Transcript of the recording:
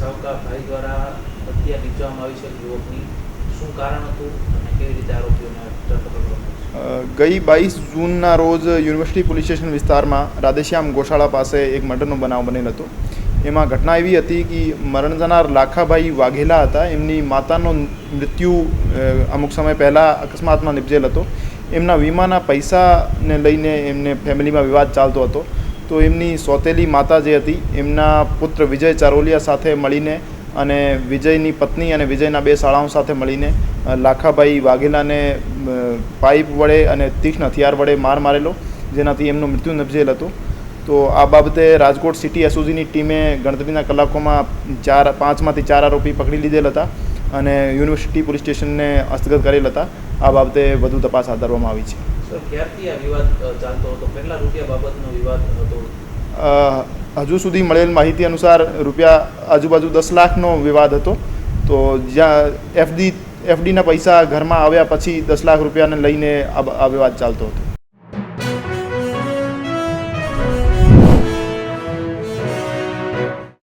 સાવકા ભાઈ દ્વારા હત્યા નીપજવામાં આવી છે યુવકની. શું કારણ હતું અને કેવી રીતે આરોપીઓને ધરપકડ ગઈ બાવીસ જૂનના રોજ યુનિવર્સિટી પોલીસ સ્ટેશન વિસ્તારમાં રાધેશ્યામ ગોશાળા પાસે એક મર્ડરનો બનાવ બનેલ હતો. એમાં ઘટના એવી હતી કે મરણ જનાર લાખાભાઈ વાઘેલા હતા. એમની માતાનો મૃત્યુ અમુક સમય પહેલાં અકસ્માતમાં નિપજેલ હતો. એમના વીમાના પૈસાને લઈને એમને ફેમિલીમાં વિવાદ ચાલતો હતો. તો એમની સોતેલી માતા જે હતી, એમના પુત્ર વિજય ચારોલિયા સાથે મળીને અને વિજયની પત્ની અને વિજયના બે શાળાઓ સાથે મળીને લાખાભાઈ વાઘેલાને પાઇપ વડે અને તીક્ષ્ણ હથિયાર વડે માર મારેલો, જેનાથી એમનું મૃત્યુ નપજેલ હતું. તો આ બાબતે રાજકોટ સિટી એસઓજીની ટીમે ગણતરીના કલાકોમાં ચાર, પાંચમાંથી ચાર આરોપી પકડી લીધેલ હતા અને યુનિવર્સિટી પોલીસ સ્ટેશનને હસ્તગત કરેલ હતા. આ બાબતે વધુ તપાસ હાથ ધરવામાં આવી છે. હજુ સુધી મળેલ માહિતી અનુસાર રૂપિયા આજુબાજુ દસ લાખનો વિવાદ હતો. તો જ્યાં એફડી, એફડીના પૈસા ઘરમાં આવ્યા પછી દસ લાખ રૂપિયાને લઈને આ વિવાદ ચાલતો હતો.